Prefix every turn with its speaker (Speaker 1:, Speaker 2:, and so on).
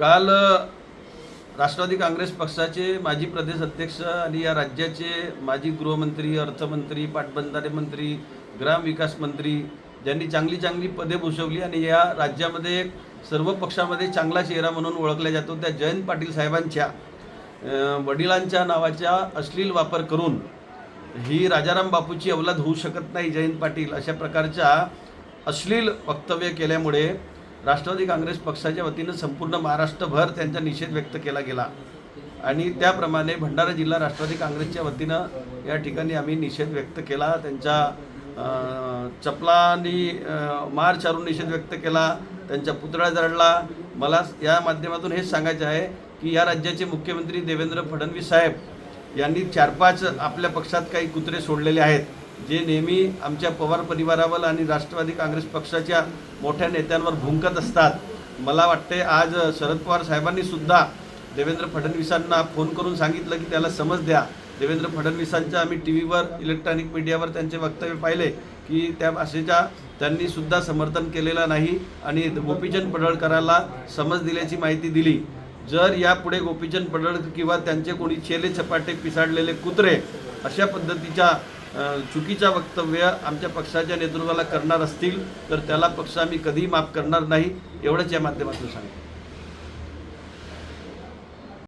Speaker 1: काल राष्ट्रवादी काँग्रेस पक्षाचे माजी प्रदेश अध्यक्ष आणि या राज्याचे माजी गृहमंत्री अर्थमंत्री पाटबंधारे मंत्री ग्रामविकास मंत्री ज्यांनी चांगली चांगली पदे भूषवली आणि या राज्यामध्ये सर्व पक्षामध्ये चांगला चेहरा म्हणून ओळखला जातो त्या जयंत पाटील साहेबांच्या वडिलांच्या नावाचा अश्लील वापर करून ही राजाराम बापूची अवलाद होऊ शकत नाही जयंत पाटील अशा प्रकारच्या अश्लील वक्तव्य केल्यामुळे राष्ट्रवादी काँग्रेस पक्षाच्या वतीनं संपूर्ण महाराष्ट्रभर त्यांचा निषेध व्यक्त केला गेला. आणि त्याप्रमाणे भंडारा जिल्हा राष्ट्रवादी काँग्रेसच्या वतीनं या ठिकाणी आम्ही निषेध व्यक्त केला. त्यांच्या चपलांनी मार चारून निषेध व्यक्त केला. त्यांचा पुतळा जळला. मला या माध्यमातून हेच सांगायचं आहे की या राज्याचे मुख्यमंत्री देवेंद्र फडणवीस साहेब यांनी चार पाच आपल्या पक्षात काही कुत्रे सोडलेले आहेत. जे नेहमी आमच्या पवार परिवारावर आणि राष्ट्रवादी काँग्रेस पक्षाच्या मोठ्या नेत्यांवर भुंकत असतात मला वाटते आज शरद पवार साहेबांनी सुद्धा देवेंद्र फडणवीसांना फोन करून सांगितलं की त्याला समज द्या. देवेंद्र फडणवीसांच्या आम्ही टी व्हीवर इलेक्ट्रॉनिक मीडियावर त्यांचे वक्तव्य पाहिले की त्या भाषेच्या त्यांनी सुद्धा समर्थन केलेलं नाही आणि गोपीचंद पडळकराला समज दिल्याची माहिती दिली. जर यापुढे गोपीचंद पडळकर किंवा त्यांचे कोणी चेले चपाटे पिसाडलेले कुत्रे अशा पद्धतीच्या चुकीच्या वक्तव्य आमच्या पक्षाच्या नेतृत्वाला करणार असतील तर त्याला पक्ष आम्ही कधीही माफ करणार नाही एवढंच या माध्यमातून सांगतो.